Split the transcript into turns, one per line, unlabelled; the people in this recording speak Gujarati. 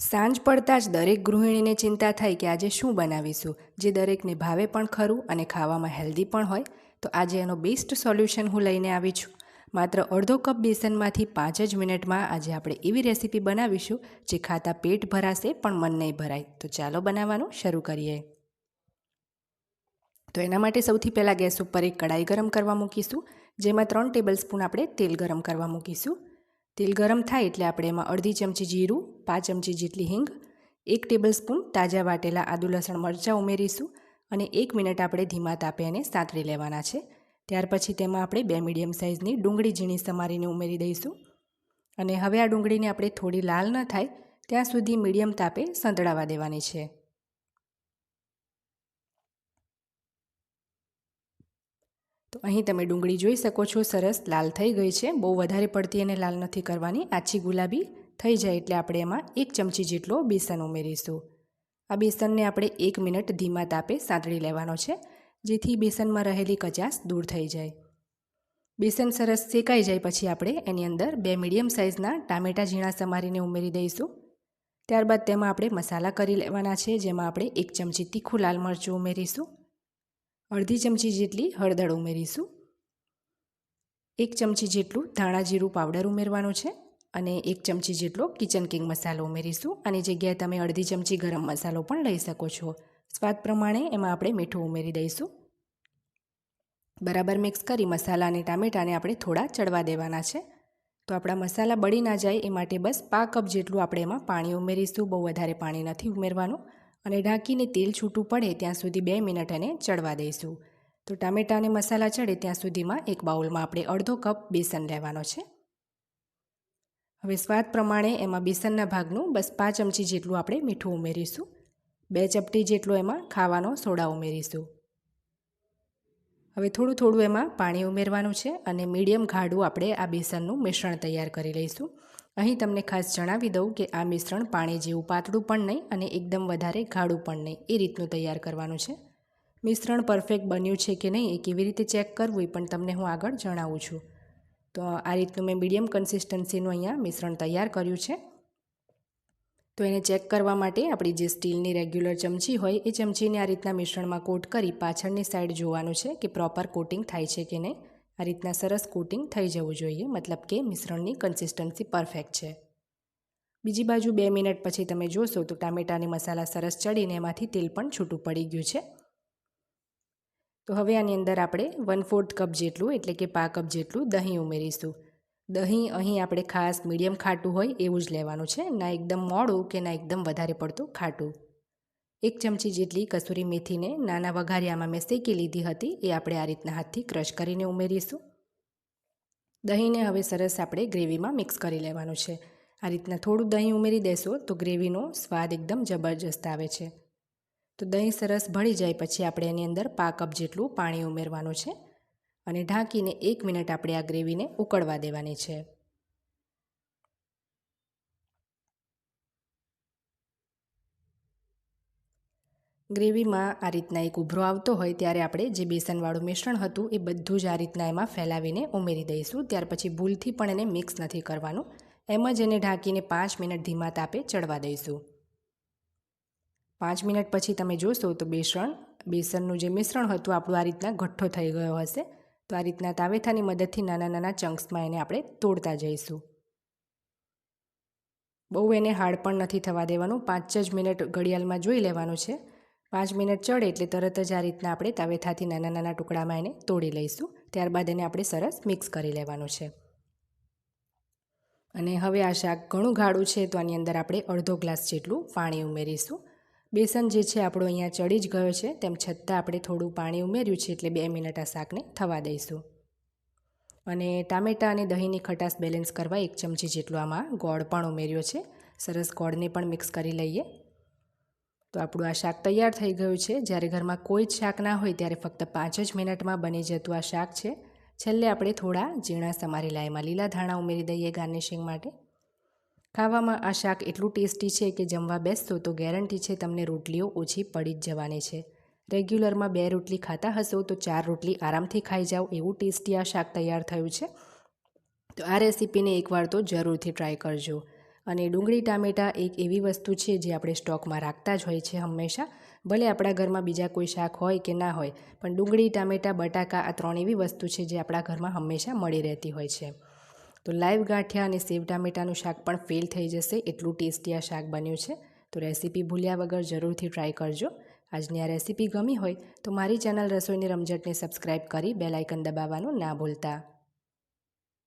સાંજ પડતાં જ દરેક ગૃહિણીને ચિંતા થાય કે આજે શું બનાવીશું? જે દરેકને ભાવે પણ ખરું અને ખાવામાં હેલ્ધી પણ હોય, તો આજે એનો બેસ્ટ સોલ્યુશન હું લઈને આવી છું. માત્ર અડધો કપ બેસનમાંથી પાંચ જ મિનિટમાં આજે આપણે એવી રેસીપી બનાવીશું જે ખાતા પેટ ભરાશે પણ મન નહીં ભરાય. તો ચાલો બનાવવાનું શરૂ કરીએ. તો એના માટે સૌથી પહેલાં ગેસ ઉપર એક કડાઈ ગરમ કરવા મૂકીશું, જેમાં ત્રણ ટેબલ સ્પૂન આપણે તેલ ગરમ કરવા મૂકીશું. તેલ ગરમ થાય એટલે આપણે એમાં અડધી ચમચી જીરું, પાંચ ચમચી જેટલી હિંગ, એક ટેબલ સ્પૂન તાજા વાટેલા આદુ લસણ મરચાં ઉમેરીશું અને એક મિનિટ આપણે ધીમા તાપે એને સાંતળી લેવાના છે. ત્યાર પછી તેમાં આપણે બે મીડિયમ સાઇઝની ડુંગળી ઝીણી સમારીને ઉમેરી દઈશું. અને હવે આ ડુંગળીને આપણે થોડી લાલ ન થાય, ત્યાં સુધી મીડિયમ તાપે સંતળાવા દેવાની છે. તો અહીં તમે ડુંગળી જોઈ શકો છો, સરસ, લાલ થઈ ગઈ છે. બહુ વધારે પડતી એને લાલ નથી કરવાની. આછી ગુલાબી થઈ જાય એટલે આપણે એમાં એક ચમચી જેટલો બેસન ઉમેરીશું. આ બેસનને આપણે એક મિનિટ ધીમા તાપે સાંતળી લેવાનો છે, જેથી બેસનમાં રહેલી કચાસ દૂર થઈ જાય. બેસન સરસ શેકાઈ જાય પછી આપણે એની અંદર બે મીડિયમ સાઇઝના ટામેટાં ઝીણા સમારીને ઉમેરી દઈશું. ત્યારબાદ તેમાં આપણે મસાલા કરી લેવાના છે, જેમાં આપણે એક ચમચી તીખું લાલ મરચું ઉમેરીશું. અડધી ચમચી જેટલી હળદર ઉમેરીશું. એક ચમચી જેટલું ધાણા જીરું પાવડર ઉમેરવાનું છે અને એક ચમચી જેટલો કિચન કિંગ મસાલો ઉમેરીશું. આની જગ્યાએ તમે અડધી ચમચી ગરમ મસાલો પણ લઈ શકો છો. સ્વાદ પ્રમાણે એમાં આપણે મીઠું ઉમેરી દઈશું. બરાબર મિક્સ કરી મસાલા અને ટામેટાને આપણે થોડા ચડવા દેવાના છે. તો આપણા મસાલા બળી ના જાય એ માટે બસ પા કપ જેટલું આપણે એમાં પાણી ઉમેરીશું. બહુ વધારે પાણી નથી ઉમેરવાનું. અને ઢાંકીને તેલ છૂટું પડે ત્યાં સુધી બે મિનિટ એને ચડવા દઈશું. તો ટામેટા અને મસાલા ચડે ત્યાં સુધીમાં એક બાઉલમાં આપણે અડધો કપ બેસન લેવાનો છે. હવે સ્વાદ પ્રમાણે એમાં બેસનના ભાગનું બસ પાંચ ચમચી જેટલું આપણે મીઠું ઉમેરીશું. બે ચપટી જેટલો એમાં ખાવાનો સોડા ઉમેરીશું. હવે થોડું થોડું એમાં પાણી ઉમેરવાનું છે અને મીડિયમ ગાઢું આપણે આ બેસનનું મિશ્રણ તૈયાર કરી લઈશું. અહીં તમને ખાસ જણાવી દઉં કે આ મિશ્રણ પાણી જેવું પાતળું પણ નહીં અને એકદમ વધારે ગાઢું પણ નહીં. એ રીતનું તૈયાર કરવાનું છે. મિશ્રણ પરફેક્ટ બન્યું છે કે નહીં એ કેવી રીતે ચેક કરવું એ પણ તમને હું આગળ જણાવું છું. તો આ રીતનું મેં મીડિયમ કન્સિસ્ટન્સીનું અહીંયા મિશ્રણ તૈયાર કર્યું છે. તો એને ચેક કરવા માટે આપણી જે સ્ટીલની રેગ્યુલર ચમચી હોય એ ચમચીને આ રીતના મિશ્રણમાં કોટ કરી પાછળની સાઈડ જોવાનું છે કે પ્રોપર કોટિંગ થાય છે કે નહીં. આ રીતના સરસ કોટિંગ થઈ જવું જોઈએ, મતલબ કે મિશ્રણની કન્સિસ્ટન્સી પરફેક્ટ છે. બીજી બાજુ બે મિનિટ પછી તમે જોશો તો ટામેટાની મસાલા સરસ ચડીને એમાંથી તેલ પણ છૂટું પડી ગયું છે. તો હવે આની અંદર આપણે વન ફોર્થ કપ જેટલું, એટલે કે પા કપ જેટલું દહીં ઉમેરીશું. દહીં અહીં આપણે ખાસ મીડિયમ ખાટું હોય એવું જ લેવાનું છે, ના એકદમ મોડું કે ના એકદમ વધારે પડતું ખાટું. એક ચમચી જેટલી કસૂરી મેથીને નાના વઘારિયામાં મેં શેકી લીધી હતી, એ આપણે આ રીતના હાથથી ક્રશ કરીને ઉમેરીશું. દહીંને હવે સરસ આપણે ગ્રેવીમાં મિક્સ કરી લેવાનું છે. આ રીતના થોડું દહીં ઉમેરી દેશો તો ગ્રેવીનો સ્વાદ એકદમ જબરજસ્ત આવે છે. તો દહીં સરસ ભળી જાય પછી આપણે એની અંદર પા કપ જેટલું પાણી ઉમેરવાનું છે અને ઢાંકીને એક મિનિટ આપણે આ ગ્રેવીને ઉકળવા દેવાની છે. ગ્રેવીમાં આ રીતના એક ઉભરો આવતો હોય ત્યારે આપણે જે બેસનવાળું મિશ્રણ હતું એ બધું જ આ રીતના એમાં ફેલાવીને ઉમેરી દઈશું. ત્યાર પછી ભૂલથી પણ એને મિક્સ નથી કરવાનું. એમ જ એને ઢાંકીને પાંચ મિનિટ ધીમા તાપે ચડવા દઈશું. પાંચ મિનિટ પછી તમે જોશો તો બેસણ, બેસનનું જે મિશ્રણ હતું આપણું આ રીતના ગઠ્ઠો થઈ ગયો હશે. તો આ રીતના તાવેથાની મદદથી નાના નાના ચંક્સમાં એને આપણે તોડતા જઈશું. બહુ એને હાર્ડ પણ નથી થવા દેવાનું. પાંચ જ મિનિટ ઘડિયાળમાં જોઈ લેવાનું છે. પાંચ મિનિટ ચડે એટલે તરત જ આ રીતના આપણે તાવેથાથી નાના નાના ટુકડામાં એને તોડી લઈશું. ત્યારબાદ એને આપણે સરસ મિક્સ કરી લેવાનું છે. અને હવે આ શાક ઘણું ગાળું છે તો આની અંદર આપણે અડધો ગ્લાસ જેટલું પાણી ઉમેરીશું. બેસન જે છે આપણો અહીંયા ચડી જ ગયો છે, તેમ છતાં આપણે થોડું પાણી ઉમેર્યું છે એટલે બે મિનિટ આ શાકને થવા દઈશું. અને ટામેટાં અને દહીંની ખટાશ બેલેન્સ કરવા એક ચમચી જેટલું આમાં ગોળ પણ ઉમેર્યો છે. સરસ ગોળને પણ મિક્સ કરી લઈએ. તો આપણું આ શાક તૈયાર થઈ ગયું છે. જ્યારે ઘરમાં કોઈ જ શાક ના હોય ત્યારે ફક્ત પાંચ જ મિનિટમાં બની જતું આ શાક છે. છેલ્લે આપણે થોડા ઝીણા સમારી લાઈમાં લીલા ધાણા ઉમેરી દઈએ ગાર્નિશિંગ માટે. ખાવામાં આ શાક એટલું ટેસ્ટી છે કે જમવા બેસતો તો ગેરંટી છે તમને રોટલીઓ ઓછી પડી જ જવાની છે. રેગ્યુલરમાં બે રોટલી ખાતા હશો તો ચાર રોટલી આરામથી ખાઈ જાઓ એવું ટેસ્ટી આ શાક તૈયાર થયું છે. તો આ રેસીપીને એકવાર તો જરૂરથી ટ્રાય કરજો. અને ડુંગળી ટામેટાં એક એવી વસ્તુ છે જે આપણે સ્ટોકમાં રાખતા જ હોય છે હંમેશા. ભલે આપણા ઘરમાં બીજા કોઈ શાક હોય કે ના હોય, પણ ડુંગળી, ટામેટાં, બટાકા આ ત્રણ એવી વસ્તુ છે જે આપણા ઘરમાં હંમેશા મળી રહેતી હોય છે. તો લાઈવ ગાંઠિયા અને સેવ ટામેટાનું શાક પણ ફેલ થઈ જશે એટલું ટેસ્ટી આ શાક બન્યું છે. તો રેસીપી ભૂલ્યા વગર જરૂરથી ટ્રાય કરજો. આજની આ રેસીપી ગમી હોય તો મારી ચેનલ રસોઈની રમઝટને સબસ્ક્રાઈબ કરી બેલાઇકન દબાવવાનું ના ભૂલતા.